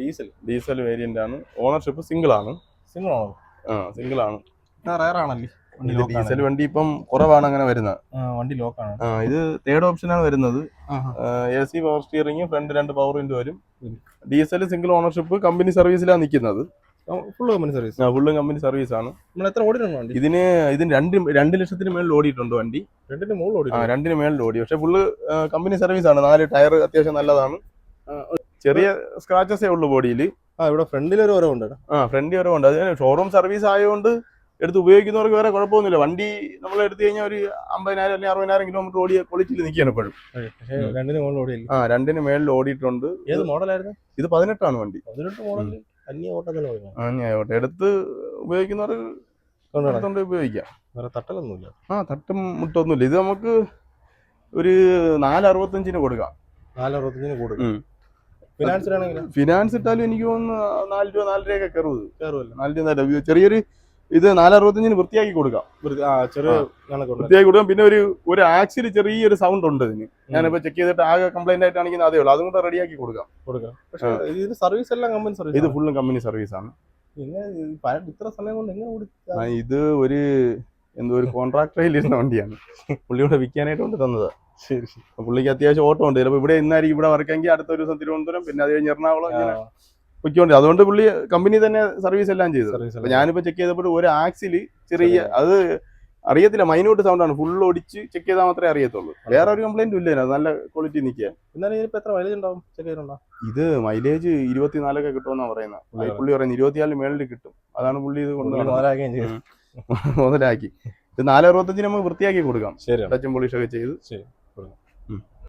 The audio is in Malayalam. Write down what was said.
ഡീസൽ. ഡീസൽ വേരിയന്റ് ആണ്. ഓണർഷിപ്പ് സിംഗിൾ ആണ്. സിംഗിൾ ആണോ? ആ സിംഗിൾ ആണ്. റയർ ആണല്ലേ. ഡീസൽ വണ്ടി ഇപ്പം കുറവാണ് അങ്ങനെ വരുന്നത് ആ, വണ്ടി ലോക്കാണ് ആ, ഇത് തേർഡ് ഓപ്ഷൻ ആണ് വരുന്നത്. A C power steering front രണ്ട് പവർ വിൻഡോ വരും. ഡീസൽ സിംഗിൾ ഓണർഷിപ്പ് കമ്പനി സർവീസിലാണ് നിൽക്കുന്നത് ഫുൾ കമ്പനി സർവീസ് ഫുള്ളും കമ്പനി സർവീസ് ആണ്. നമ്മൾ എത്ര ഓടിയിട്ടുണ്ട് വണ്ടി? ഇതിന് ഇതിന് രണ്ട് രണ്ട് ലക്ഷത്തിന് മേളിൽ ഓടിയിട്ടുണ്ട് വണ്ടി. രണ്ടിന്റെ മുകളിൽ ഓടി ആ രണ്ടിന് മേളിൽ ഓടി. പക്ഷെ ഫുള്ള് കമ്പനി സർവീസ് ആണ്. നാല് ടയർ അത്യാവശ്യം നല്ലതാണ്. ചെറിയ സ്ക്രാച്ചസേ ഉള്ളൂ ബോഡിയിൽ ആ ഇവിടെ ഫ്രണ്ടിൽ ഒരു ഓരോ ഉണ്ട് ആ ഫ്രണ്ടിൽ വരെ ഉണ്ട്. അതിന് ഷോറൂം സർവീസ് ആയതുകൊണ്ട് എടുത്ത് ഉപയോഗിക്കുന്നവർക്ക് വേറെ കുഴപ്പമൊന്നുമില്ല. വണ്ടി നമ്മൾ എടുത്തു കഴിഞ്ഞാൽ ഒരു അമ്പതിനായിരം അല്ലെങ്കിൽ അറുപതിനായിരം കിലോമീറ്റർ ഓടിയ ക്വാളിറ്റിയിൽ നിൽക്കുകയാണ് പക്ഷേ രണ്ടിന് മുകളിൽ ഓടിയില്ല. ആ രണ്ടിന് മുകളിൽ ഓടിയിട്ടുണ്ട്. ഏത് മോഡലായിരുന്നു? ഇത് പതിനെട്ടാണ് വണ്ടി. പതിനെട്ട് അന്യ ആയിക്കോട്ടെ എടുത്ത് ഉപയോഗിക്കുന്നവർ ഉപയോഗിക്കാം. വേറെ തട്ടലൊന്നുമില്ല. ആ തട്ടും മുട്ടൊന്നുമില്ല. ഇത് നമുക്ക് ഒരു നാല് അറുപത്തഞ്ചിന് കൊടുക്കാം. നാല് അറുപത്തഞ്ചിന് കൂടും ഉം. ഫിനാൻസിലാണെങ്കിൽ ഫിനാൻസ് ഇട്ടാലും എനിക്ക് തോന്നുന്നു നാല് രൂപ നാല് രൂപയൊക്കെ കയറും ഇത്. കയറുമല്ലോ നാല് രൂപ. ചെറിയൊരു ഇത് നാലറുപത്തഞ്ചിന് വൃത്തിയാക്കി കൊടുക്കാം. വൃത്തിയാക്കി കൊടുക്കാം. പിന്നെ ഒരു ഒരു ആക്സിൽ ചെറിയൊരു സൗണ്ട് ഉണ്ട് ഇതിന്. ഞാനിപ്പോ ചെക്ക് ചെയ്തിട്ട് ആകെ കംപ്ലൈന്റ് ആയിട്ടാണെങ്കിൽ അതേ ഉള്ളൂ. അതും കൂടെ റെഡിയാക്കി കൊടുക്കാം. കൊടുക്കാം. പക്ഷേ ഇത് സർവീസ് എല്ലാം കമ്പനി സർവീസ് ഇത് ഫുള്ളും കമ്പനി സർവീസ് ആണ്. ഇത്ര സമയം കൊണ്ട് എങ്ങനെ ഇത് ഒരു എന്തോ ഒരു കോൺട്രാക്ടറിൽ ഇരുന്ന വണ്ടിയാണ്. പുള്ളിയോടെ വിൽക്കാനായിട്ട് കൊണ്ട് തന്നത്. ശരി പുള്ളിക്ക് അത്യാവശ്യം ഓട്ടം ഉണ്ട്. ചിലപ്പോൾ ഇവിടെ ഇന്നായിരിക്കും ഇവിടെ വർക്കെങ്കിൽ അടുത്ത ഒരു ദിവസം തിരുവനന്തപുരം പിന്നെ അത് കഴിഞ്ഞ് എറണാകുളം ഇങ്ങനെ പൊയ്ക്കൊണ്ട് അതുകൊണ്ട് പുള്ളി കമ്പനി തന്നെ സർവീസ് എല്ലാം ചെയ്തു. ഞാനിപ്പോ ചെക്ക് ചെയ്തപ്പോൾ ഒരു ആക്സിൽ ചെറിയ അത് അറിയത്തില്ല മൈനോട്ട് സൗണ്ട് ആണ്. ഫുൾ ഒടിച്ച് ചെക്ക് ചെയ്താൽ മാത്രമേ അറിയത്തുള്ളൂ. വേറെ ഒരു കംപ്ലൈന്റും ഇല്ല. നല്ല ക്വാളിറ്റി നിൽക്കുക എന്നാലും ഇതിപ്പോ എത്ര മൈലേജ് ഉണ്ടാവും? ചെക്ക് ചെയ്തിട്ടുണ്ടോ? ഇത് മൈലേജ് ഇരുപത്തിനാലൊക്കെ കിട്ടുമെന്നാണ് പറയുന്നത് പുള്ളി പറയുന്നത് ഇരുപത്തിനാലിന് മേളിൽ കിട്ടും. അതാണ് പുള്ളി ഇത് കൊണ്ട് നടന്നത്. മുതലാക്കുകയും ചെയ്തു. മുതലാക്കി. ഇത് നാലറുപത്തഞ്ചിന് നമുക്ക് വൃത്തിയാക്കി കൊടുക്കാം. ടച്ചും പോളിഷ് ഒക്കെ ചെയ്ത്. ശരി.